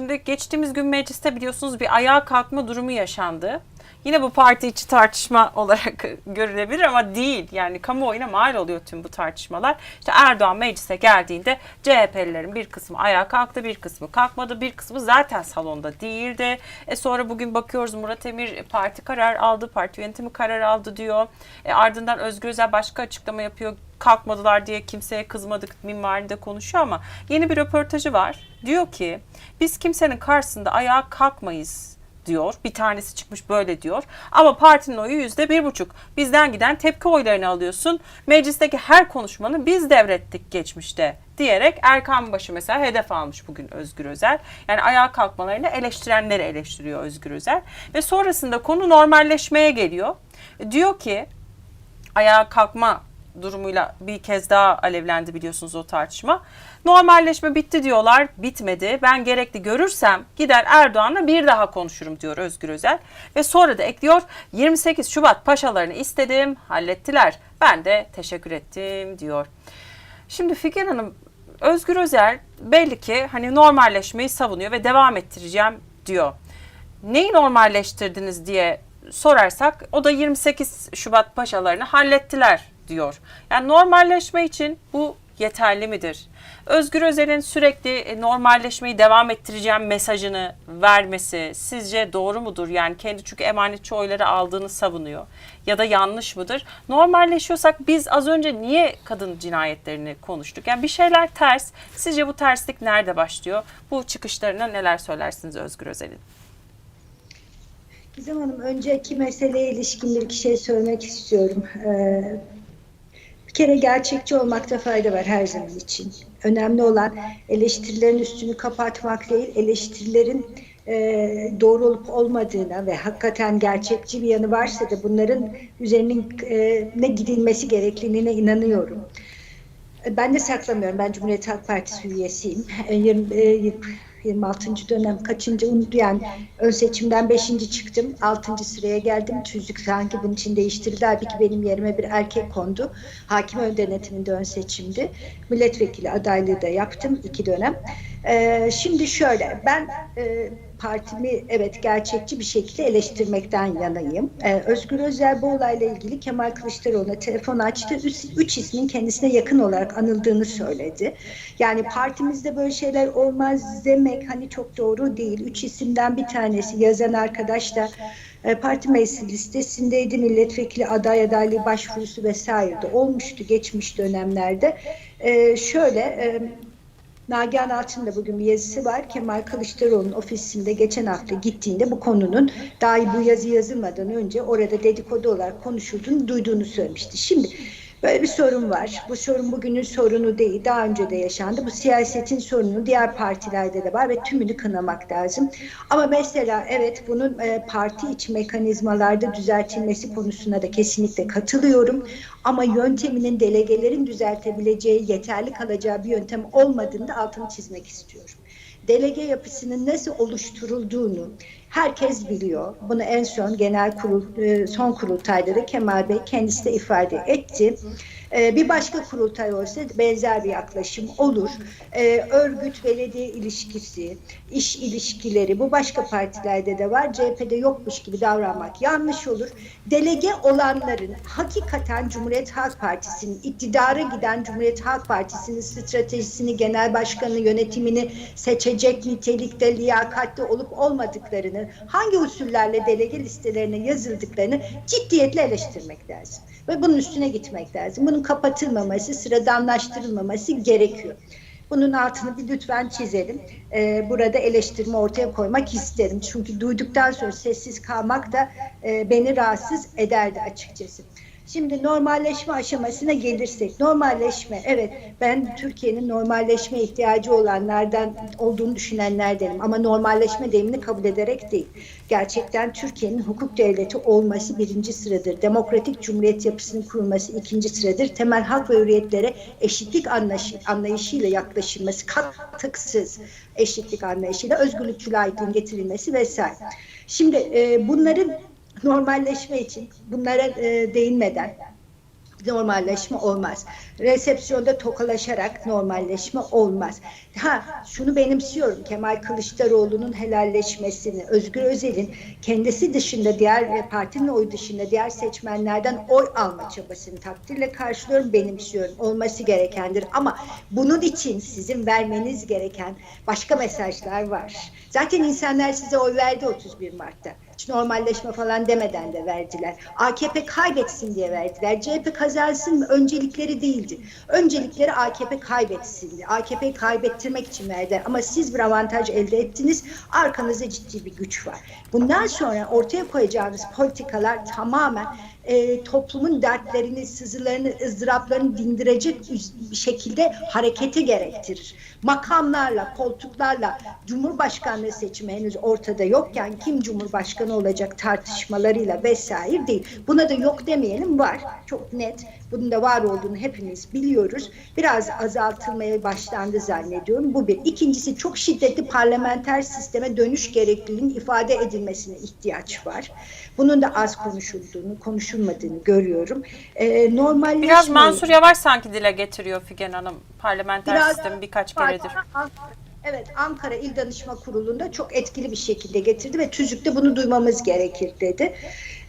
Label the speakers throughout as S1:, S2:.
S1: Şimdi geçtiğimiz gün mecliste biliyorsunuz bir ayağa kalkma durumu yaşandı. Yine bu parti içi tartışma olarak görülebilir ama değil. Yani kamuoyuna mal oluyor tüm bu tartışmalar. İşte Erdoğan meclise geldiğinde CHP'lilerin bir kısmı ayağa kalktı, bir kısmı kalkmadı, bir kısmı zaten salonda değildi. E sonra bugün bakıyoruz Murat Emir parti karar aldı, parti yönetimi karar aldı diyor. E ardından Özgür Özel başka açıklama yapıyor kalkmadılar diye kimseye kızmadık minvalinde konuşuyor ama yeni bir röportajı var. Diyor ki biz kimsenin karşısında ayağa kalkmayız diyor. Bir tanesi çıkmış böyle diyor. Ama partinin oyu yüzde bir buçuk. Bizden giden tepki oylarını alıyorsun. Meclisteki her konuşmanı biz devrettik geçmişte diyerek Erkan Başı mesela hedef almış bugün Özgür Özel. Yani ayağa kalkmalarını eleştirenleri eleştiriyor Özgür Özel. Ve sonrasında konu normalleşmeye geliyor. Diyor ki ayağa kalkma durumuyla bir kez daha alevlendi biliyorsunuz o tartışma. Normalleşme bitti diyorlar. Bitmedi. Ben gerekli görürsem gider Erdoğan'la bir daha konuşurum diyor Özgür Özel. Ve sonra da ekliyor 28 Şubat paşalarını istedim, hallettiler. Ben de teşekkür ettim diyor. Şimdi Figen Hanım Özgür Özel belli ki hani normalleşmeyi savunuyor ve devam ettireceğim diyor. Neyi normalleştirdiniz diye sorarsak o da 28 Şubat paşalarını hallettiler diyor. Yani normalleşme için bu yeterli midir? Özgür Özel'in sürekli e, normalleşmeyi devam ettireceğim mesajını vermesi sizce doğru mudur? Yani kendi çünkü emanetçi oyları aldığını savunuyor. Ya da yanlış mıdır? Normalleşiyorsak biz az önce niye kadın cinayetlerini konuştuk? Yani bir şeyler ters. Sizce bu terslik nerede başlıyor? Bu çıkışlarına neler söylersiniz Özgür Özel'in?
S2: Gizem Hanım önceki meseleye ilişkin bir şey söylemek istiyorum. Ee, bir kere gerçekçi olmakta fayda var her zaman için. Önemli olan eleştirilerin üstünü kapatmak değil, eleştirilerin e, doğru olup olmadığına ve hakikaten gerçekçi bir yanı varsa da bunların üzerinin e, ne gidilmesi gerektiğine inanıyorum. E, Ben de saklamıyorum. Ben Cumhuriyet Halk Partisi üyesiyim. E, 20, e, 26. dönem kaçıncı unuttu yani ön seçimden 5. çıktım 6. sıraya geldim tüzük sanki bunun için değiştirildi halbuki benim yerime bir erkek kondu hakim ön denetiminde ön seçimdi milletvekili adaylığı da yaptım iki dönem ee, şimdi şöyle ben e, partimi evet gerçekçi bir şekilde eleştirmekten yanayım. Ee, Özgür Özel bu olayla ilgili Kemal Kılıçdaroğlu'na telefon açtı. Üç, üç ismin kendisine yakın olarak anıldığını söyledi. Yani partimizde böyle şeyler olmaz demek hani çok doğru değil. Üç isimden bir tanesi yazan arkadaş da e, parti meclis listesindeydi. Milletvekili aday adaylığı başvurusu vesaire de olmuştu geçmiş dönemlerde. Ee, şöyle e, Nagihan Alçın da bugün bir yazısı var. Kemal Kılıçdaroğlu'nun ofisinde geçen hafta gittiğinde bu konunun dahi bu yazı yazılmadan önce orada dedikodu olarak konuşulduğunu duyduğunu söylemişti. Şimdi böyle bir sorun var. Bu sorun bugünün sorunu değil. Daha önce de yaşandı. Bu siyasetin sorunu diğer partilerde de var ve tümünü kınamak lazım. Ama mesela evet bunun e, parti içi mekanizmalarda düzeltilmesi konusuna da kesinlikle katılıyorum. Ama yönteminin delegelerin düzeltebileceği, yeterli kalacağı bir yöntem olmadığını da altını çizmek istiyorum. Delege yapısının nasıl oluşturulduğunu herkes biliyor. Bunu en son genel kurul, e, son kurultayda da Kemal Bey kendisi de ifade etti. E, Bir başka kurultay olsa benzer bir yaklaşım olur. E, Örgüt, belediye ilişkisi, iş ilişkileri bu başka partilerde de var. CHP'de yokmuş gibi davranmak yanlış olur. Delege olanların hakikaten Cumhuriyet Halk Partisi'nin iktidara giden Cumhuriyet Halk Partisi'nin stratejisini, genel başkanı yönetimini seçecek nitelikte, liyakatli olup olmadıklarını, hangi usullerle delege listelerine yazıldıklarını ciddiyetle eleştirmek lazım. Ve bunun üstüne gitmek lazım. Bunun kapatılmaması, sıradanlaştırılmaması gerekiyor. Bunun altını bir lütfen çizelim. Ee, burada eleştirme ortaya koymak isterim. Çünkü duyduktan sonra sessiz kalmak da e, beni rahatsız ederdi açıkçası. Şimdi normalleşme aşamasına gelirsek, normalleşme, evet ben Türkiye'nin normalleşme ihtiyacı olanlardan olduğunu düşünenlerdenim ama normalleşme deyimini kabul ederek değil. Gerçekten Türkiye'nin hukuk devleti olması birinci sıradır. Demokratik cumhuriyet yapısının kurulması ikinci sıradır. Temel hak ve hürriyetlere eşitlik anlayışı, anlayışıyla yaklaşılması, katkısız eşitlik anlayışıyla özgürlükçü laikliğin getirilmesi vesaire. Şimdi e, bunların normalleşme için bunlara e, değinmeden normalleşme olmaz. Resepsiyonda tokalaşarak normalleşme olmaz. Ha şunu benimsiyorum Kemal Kılıçdaroğlu'nun helalleşmesini, Özgür Özel'in kendisi dışında diğer partinin oyu dışında diğer seçmenlerden oy alma çabasını takdirle karşılıyorum, benimsiyorum. Olması gerekendir ama bunun için sizin vermeniz gereken başka mesajlar var. Zaten insanlar size oy verdi 31 Mart'ta. Normalleşme falan demeden de verdiler. AKP kaybetsin diye verdiler. CHP kazansın? Öncelikleri değildi. Öncelikleri AKP kaybetsindi. AKP'yi kaybettirmek için verdiler. Ama siz bir avantaj elde ettiniz. Arkanızda ciddi bir güç var. Bundan sonra ortaya koyacağınız politikalar tamamen e, toplumun dertlerini, sızılarını, ızdıraplarını dindirecek şekilde hareketi gerektirir. Makamlarla, koltuklarla Cumhurbaşkanlığı seçimi henüz ortada yokken kim Cumhurbaşkanı olacak tartışmalarıyla vesaire değil. Buna da yok demeyelim var. Çok net. Bunun da var olduğunu hepimiz biliyoruz. Biraz azaltılmaya başlandı zannediyorum. Bu bir. İkincisi çok şiddetli parlamenter sisteme dönüş gerekliliğinin ifade edilmesine ihtiyaç var. Bunun da az konuşulduğunu, konuşulmadığını görüyorum. Ee, normalleşmeyi...
S1: Biraz Mansur Yavaş sanki dile getiriyor Figen Hanım parlamenter
S2: Biraz-
S1: sistemi birkaç keredir.
S2: Evet Ankara İl Danışma Kurulu'nda çok etkili bir şekilde getirdi ve tüzükte bunu duymamız gerekir dedi.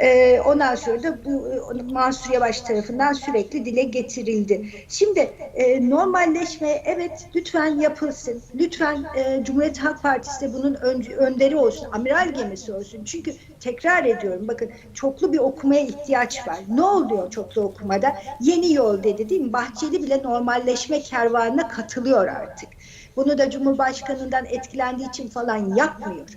S2: Ee, ondan sonra da bu e, Mansur Yavaş tarafından sürekli dile getirildi. Şimdi e, normalleşme evet lütfen yapılsın. Lütfen e, Cumhuriyet Halk Partisi de bunun ön- önderi olsun. Amiral gemisi olsun. Çünkü tekrar ediyorum bakın çoklu bir okumaya ihtiyaç var. Ne oluyor çoklu okumada? Yeni yol dedi değil mi? Bahçeli bile normalleşme kervanına katılıyor artık. Bunu da Cumhurbaşkanı'ndan etkilendiği için falan yapmıyor.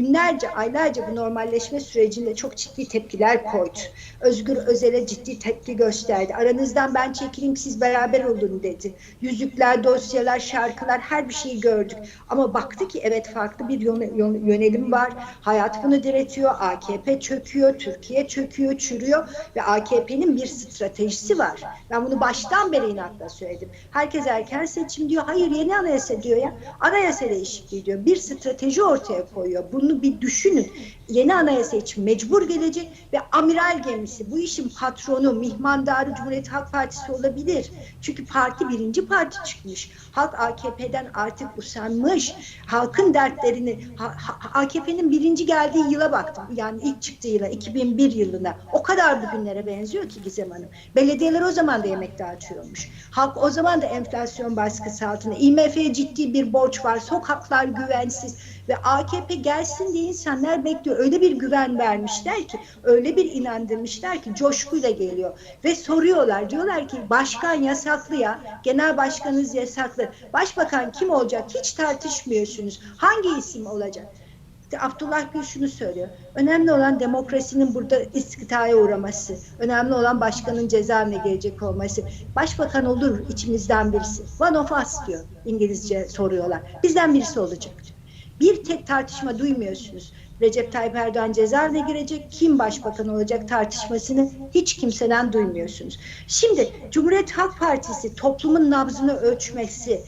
S2: Günlerce, aylarca bu normalleşme sürecinde çok ciddi tepkiler koydu. Özgür Özel'e ciddi tepki gösterdi. Aranızdan ben çekileyim siz beraber olun dedi. Yüzükler, dosyalar, şarkılar her bir şeyi gördük. Ama baktı ki evet farklı bir yön- yön- yönelim var. Hayat bunu diretiyor. AKP çöküyor, Türkiye çöküyor, çürüyor ve AKP'nin bir stratejisi var. Ben bunu baştan beri inatla söyledim. Herkes erken seçim diyor. Hayır yeni anayasa diyor ya. Anayasa değişikliği diyor. Bir strateji ortaya koyuyor. Bunu bir düşünün. Yeni anayasa için mecbur gelecek ve amiral gemisi bu işin patronu, mihmandarı Cumhuriyet Halk Partisi olabilir. Çünkü parti birinci parti çıkmış. Halk AKP'den artık usanmış. Halkın dertlerini AKP'nin birinci geldiği yıla baktım. Yani ilk çıktığı yıla 2001 yılına. O kadar bugünlere benziyor ki Gizem Hanım. Belediyeler o zaman da yemek dağıtıyormuş. Halk o zaman da enflasyon baskısı altında. IMF'ye ciddi bir borç var. Sokaklar güvensiz ve AKP gelsin diye insanlar bekliyor. Öyle bir güven vermişler ki, öyle bir inandırmışlar ki coşkuyla geliyor. Ve soruyorlar, diyorlar ki başkan yasaklı ya, genel başkanınız yasaklı. Başbakan kim olacak hiç tartışmıyorsunuz. Hangi isim olacak? Abdullah Gül şunu söylüyor. Önemli olan demokrasinin burada iskitaya uğraması. Önemli olan başkanın cezaevine gelecek olması. Başbakan olur içimizden birisi. One of us diyor İngilizce soruyorlar. Bizden birisi olacak. Bir tek tartışma duymuyorsunuz. Recep Tayyip Erdoğan cezaevine girecek, kim başbakan olacak tartışmasını hiç kimseden duymuyorsunuz. Şimdi Cumhuriyet Halk Partisi toplumun nabzını ölçmesi,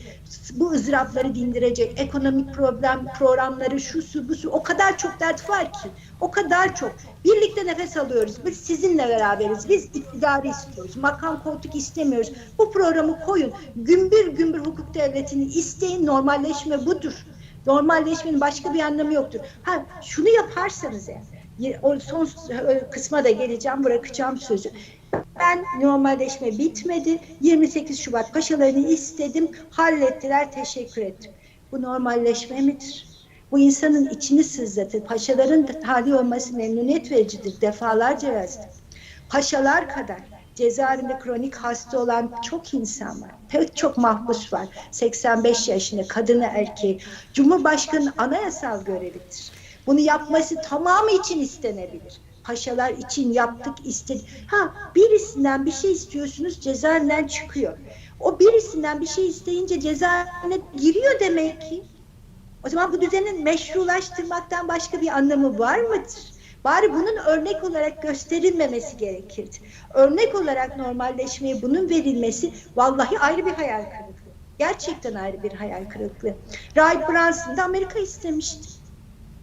S2: bu ızdırapları dindirecek ekonomik problem programları şu su bu su o kadar çok dert var ki o kadar çok. Birlikte nefes alıyoruz. Biz sizinle beraberiz. Biz iktidarı istiyoruz. Makam koltuk istemiyoruz. Bu programı koyun. Gümbür gümbür hukuk devletini isteyin. Normalleşme budur normalleşmenin başka bir anlamı yoktur ha şunu yaparsanız eğer Ye- o son kısma da geleceğim bırakacağım sözü ben normalleşme bitmedi. 28 Şubat paşalarını istedim. Hallettiler. Teşekkür ettim. Bu normalleşme midir? Bu insanın içini sızlatır. Paşaların tahliye olması memnuniyet vericidir. Defalarca yazdım. Paşalar kadar cezaevinde kronik hasta olan çok insan var. Pek çok mahpus var. 85 yaşında kadını erkeği. Cumhurbaşkanının anayasal görevidir. Bunu yapması tamamı için istenebilir. Paşalar için yaptık istedik. Ha birisinden bir şey istiyorsunuz cezaevinden çıkıyor. O birisinden bir şey isteyince cezaevine giriyor demek ki. O zaman bu düzenin meşrulaştırmaktan başka bir anlamı var mıdır? Bari bunun örnek olarak gösterilmemesi gerekirdi. Örnek olarak normalleşmeye bunun verilmesi vallahi ayrı bir hayal kırıklığı. Gerçekten ayrı bir hayal kırıklığı. Ray Brunson da Amerika istemişti.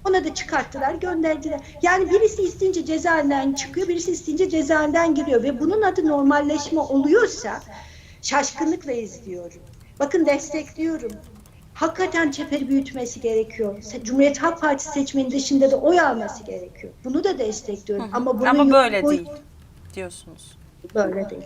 S2: Ona da çıkarttılar, gönderdiler. Yani birisi isteyince cezaevinden çıkıyor, birisi isteyince cezaevinden giriyor ve bunun adı normalleşme oluyorsa şaşkınlıkla izliyorum. Bakın destekliyorum. Hakikaten çeperi büyütmesi gerekiyor. Cumhuriyet Halk Partisi seçmeni dışında da oy alması gerekiyor. Bunu da destekliyorum. Ama, bunun
S1: Ama böyle
S2: boy-
S1: değil diyorsunuz.
S2: Böyle değil.